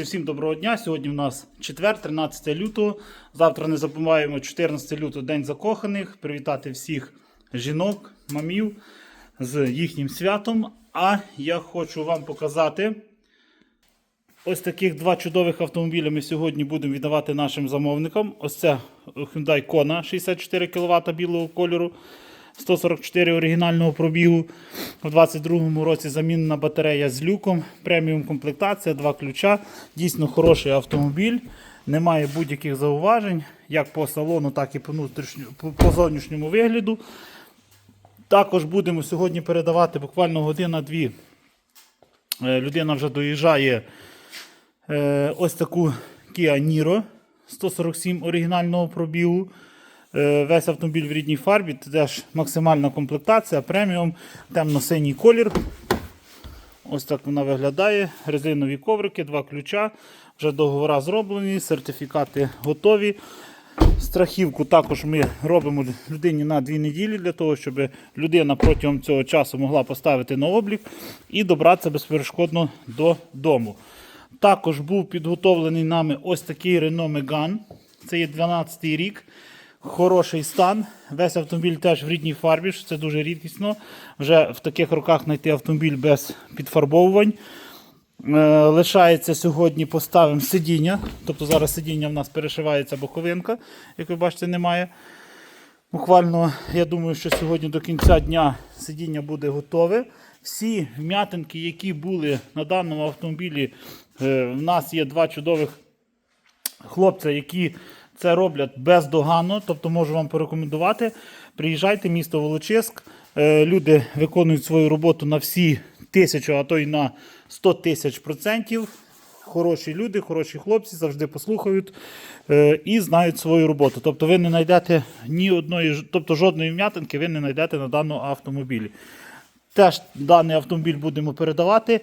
Всім доброго дня. Сьогодні в нас четвер, 13 лютого. Завтра не забуваємо 14 лютого День закоханих. Привітати всіх жінок, мамів з їхнім святом. А я хочу вам показати ось таких два чудових автомобілі ми сьогодні будемо віддавати нашим замовникам. Ось це Hyundai Kona 64 кВт білого кольору. 144 оригінального пробігу. У 22-му році замінена батарея з люком, преміум комплектація, два ключа. Дійсно хороший автомобіль. Немає будь-яких зауважень, як по салону, так і по, по зовнішньому вигляду. Також будемо сьогодні передавати буквально година-дві. Е, Людина вже доїжджає е, ось таку Kia Niro 147 оригінального пробігу. Е, Весь автомобіль в рідній фарбі, теж максимальна комплектація, преміум, темно-синій колір. Ось так вона виглядає. Резинові коврики, два ключа. Вже договори зроблені, сертифікати готові. Страхівку також ми робимо людині на дві неділі для того, щоб людина протягом цього часу могла поставити на облік і добратися безперешкодно додому. Також був підготовлений нами ось такий Renault Megane. Це є 12 рік. Хороший стан. Весь автомобіль теж в рідній фарбі, що це дуже рідкісно. Вже в таких роках знайти автомобіль без підфарбовувань. Е, Лишається сьогодні поставимо сидіння. Тобто зараз сидіння в нас перешивається боковинка, як ви бачите, немає. Буквально, я думаю, що сьогодні до кінця дня сидіння буде готове. Всі вм'ятинки, які були на даному автомобілі, е, в нас є два чудових хлопця, які це роблять бездоганно. Тобто можу вам порекомендувати. Приїжджайте, місто Волочиск. Е, Люди виконують свою роботу на всі тисячу, а то й на 100 тисяч процентів. Хороші люди, хороші хлопці завжди послухають е, і знають свою роботу. Тобто ви не знайдете ні одної, тобто жодної вм'ятинки ви не знайдете на даному автомобілі. Теж даний автомобіль будемо передавати.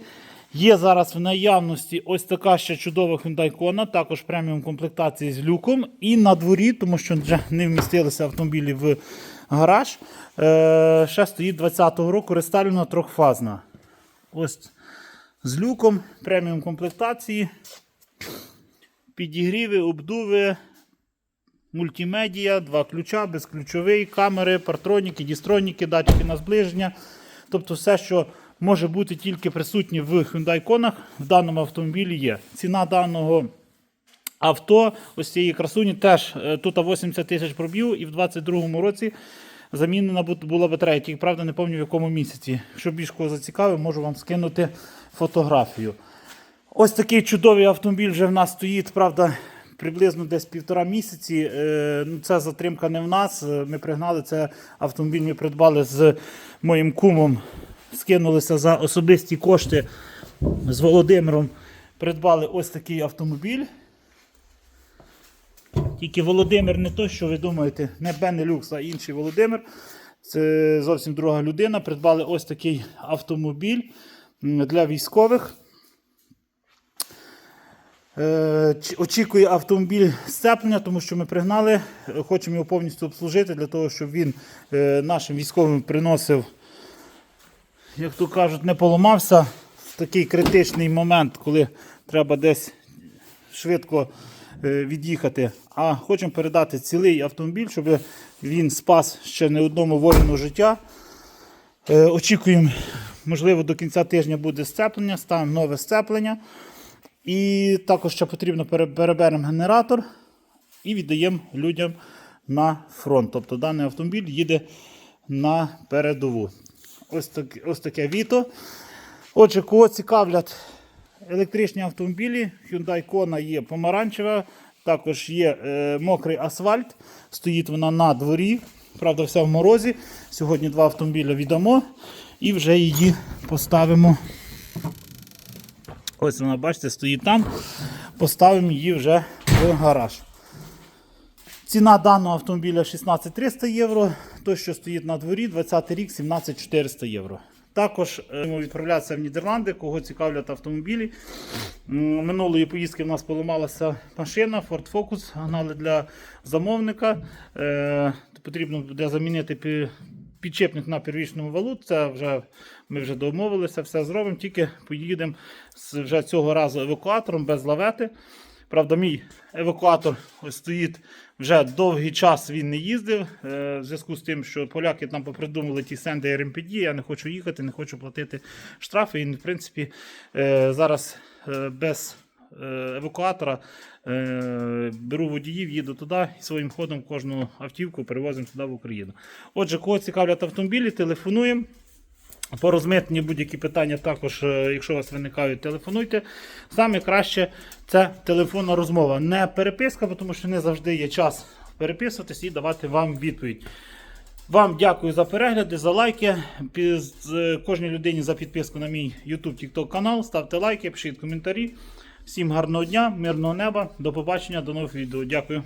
Є зараз в наявності ось така ще чудова Hyundai Kona, також преміум комплектації з люком. І на дворі, тому що вже не вмістилися автомобілі в гараж. Е, ще стоїть 20-го року рестайлювана трьохфазна. Ось з люком, преміум комплектації, підігріви, обдуви, мультимедіа, два ключа, безключовий, камери, партроніки, дістроніки, датчики на зближення. Тобто все, що може бути тільки присутнє в Hyundai Kona, в даному автомобілі є. Ціна даного авто, ось цієї красуні, теж е, тут 80 тисяч пробів, і в 22-му році замінена була батарея. Тільки правда не пам'ятаю в якому місяці. Якщо більш кого зацікавив, можу вам скинути фотографію. Ось такий чудовий автомобіль вже в нас стоїть, правда, приблизно десь півтора місяці. Е, ну, Це затримка не в нас. Е, Ми пригнали це автомобіль, ми придбали з моїм кумом, скинулися за особисті кошти з Володимиром. Придбали ось такий автомобіль. Тільки Володимир не той, що ви думаєте, не Бенелюкс, а інший Володимир. Це зовсім друга людина. Придбали ось такий автомобіль для військових. Е, Очікує автомобіль сцеплення, тому що ми пригнали, хочемо його повністю обслужити для того, щоб він е, нашим військовим приносив, як то кажуть, не поламався в такий критичний момент, коли треба десь швидко е, від'їхати. А хочемо передати цілий автомобіль, щоб він спас ще не одному воїну життя. Е, Очікуємо, можливо, до кінця тижня буде сцеплення, ставимо нове сцеплення. І також ще потрібно переберемо генератор і віддаємо людям на фронт. Тобто даний автомобіль їде на передову. Ось, так, ось таке віто. Отже, кого цікавлять електричні автомобілі, Hyundai Kona є помаранчева, також є е, мокрий асфальт. Стоїть вона на дворі. Правда, вся в морозі. Сьогодні два автомобіля віддамо і вже її поставимо Ось вона, бачите, стоїть там. Поставимо її вже в гараж. Ціна даного автомобіля 16 300 євро. Той, що стоїть на дворі, 20 рік 17 400 євро. Також е, будемо відправлятися в Нідерланди, кого цікавлять автомобілі. Минулої поїздки в нас поламалася машина Ford Focus, гнали для замовника. Е, Потрібно буде замінити підчепник на первічному валу. Це вже ми вже домовилися, все зробимо. Тільки поїдемо з вже цього разу евакуатором без лавети. Правда, мій евакуатор стоїть вже довгий час. Він не їздив. е, В зв'язку з тим, що поляки там попридумали ті сенди РМПД. Я не хочу їхати, не хочу платити штрафи. І, в принципі, е, зараз е, без евакуатора беру водіїв, їду туди і своїм ходом кожну автівку перевозимо туди в Україну. Отже, кого цікавлять автомобілі, телефонуємо. По розмитненню будь-які питання також, е, якщо у вас виникають, телефонуйте. Саме краще це телефонна розмова, не переписка, тому що не завжди є час переписуватись і давати вам відповідь. Вам дякую за перегляди, за лайки. Е, Кожній людині за підписку на мій YouTube TikTok канал. Ставте лайки, пишіть коментарі. Всім гарного дня, мирного неба, до побачення, до нових відео. Дякую.